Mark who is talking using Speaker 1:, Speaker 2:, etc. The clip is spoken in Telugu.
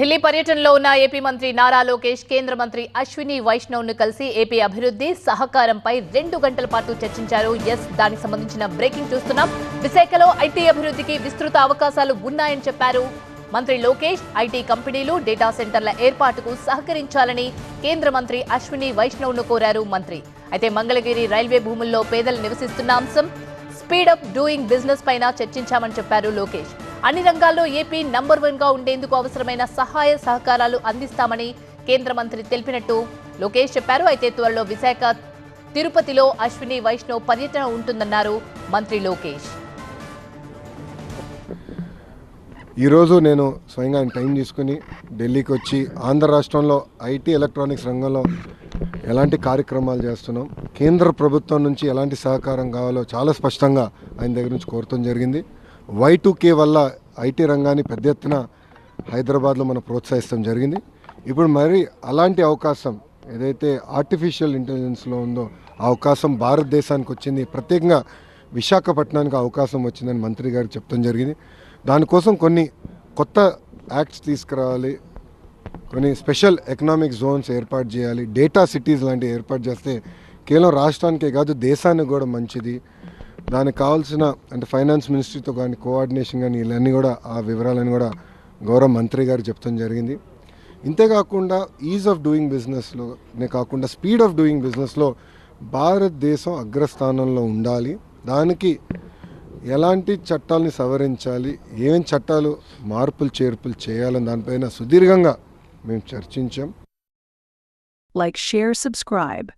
Speaker 1: ఢిల్లీ పర్యటనలో ఉన్న ఏపీ మంత్రి నారా లోకేష్ కేంద్ర మంత్రి అశ్విని వైష్ణవ్ను కలిసి ఏపీ అభివృద్ధి సహకారంపై రెండు గంటల పాటు చర్చించారు. ఎస్ దానికి సంబంధించిన బ్రేకింగ్ చూస్తున్నాం. విశాఖలో ఐటీ అభివృద్ధికి విస్తృత అవకాశాలు ఉన్నాయని చెప్పారు. మంత్రి లోకేష్ ఐటీ కంపెనీలు డేటా సెంటర్ల ఏర్పాటుకు సహకరించాలని కేంద్ర మంత్రి అశ్విని వైష్ణవ్ను కోరారు మంత్రి. అయితే మంగళగిరి రైల్వే భూముల్లో పేదలు నివసిస్తున్న అంశం స్పీడప్ డూయింగ్ బిజినెస్ పైన చర్చించామని చెప్పారు లోకేష్. అన్ని రంగాల్లో ఏపీ నంబర్ వన్గా ఉండేందుకు అవసరమైన సహాయ సహకారాలు అందిస్తామని కేంద్ర మంత్రి తెలిపినట్టు లోకేష్ చెప్పారు. అయితే త్వరలో విశాఖ తిరుపతిలో అశ్విని వైష్ణవ్ పర్యటన ఉంటుందన్నారు మంత్రి లోకేష్.
Speaker 2: ఈరోజు నేను స్వయంగా ఆయన టైం తీసుకుని ఢిల్లీకి వచ్చి ఆంధ్ర రాష్ట్రంలో ఐటీ ఎలక్ట్రానిక్స్ రంగంలో ఎలాంటి కార్యక్రమాలు చేస్తున్నాం కేంద్ర ప్రభుత్వం నుంచి ఎలాంటి సహకారం కావాలో చాలా స్పష్టంగా ఆయన దగ్గర నుంచి కోరటం జరిగింది. వై కే వల్ల ఐటీ రంగాన్ని పెద్ద ఎత్తున హైదరాబాద్లో మనం ప్రోత్సహిస్తాం జరిగింది. ఇప్పుడు మరి అలాంటి అవకాశం ఏదైతే ఆర్టిఫిషియల్ ఇంటెలిజెన్స్లో ఉందో ఆ అవకాశం భారతదేశానికి వచ్చింది. ప్రత్యేకంగా విశాఖపట్నానికి అవకాశం వచ్చిందని మంత్రి గారు చెప్తాం జరిగింది. దానికోసం కొన్ని కొత్త యాక్ట్స్ తీసుకురావాలి. కొన్ని స్పెషల్ ఎకనామిక్ జోన్స్ ఏర్పాటు చేయాలి. డేటా సిటీస్ లాంటివి ఏర్పాటు చేస్తే కేవలం రాష్ట్రానికే కాదు దేశానికి కూడా మంచిది. దానికి కావాల్సిన అంటే ఫైనాన్స్ మినిస్ట్రీతో కానీ కోఆర్డినేషన్ కానీ ఇవన్నీ కూడా ఆ వివరాలని కూడా గౌరవ మంత్రి గారు చెప్తాం జరిగింది. ఇంతేకాకుండా ఈజ్ ఆఫ్ డూయింగ్ బిజినెస్లోనే కాకుండా స్పీడ్ ఆఫ్ డూయింగ్ బిజినెస్లో భారతదేశం అగ్రస్థానంలో ఉండాలి. దానికి ఎలాంటి చట్టాలని సవరించాలి ఏమేమి చట్టాలు మార్పులు చేర్పులు చేయాలని దానిపైన సుదీర్ఘంగా మేము చర్చించాం.
Speaker 3: Like share subscribe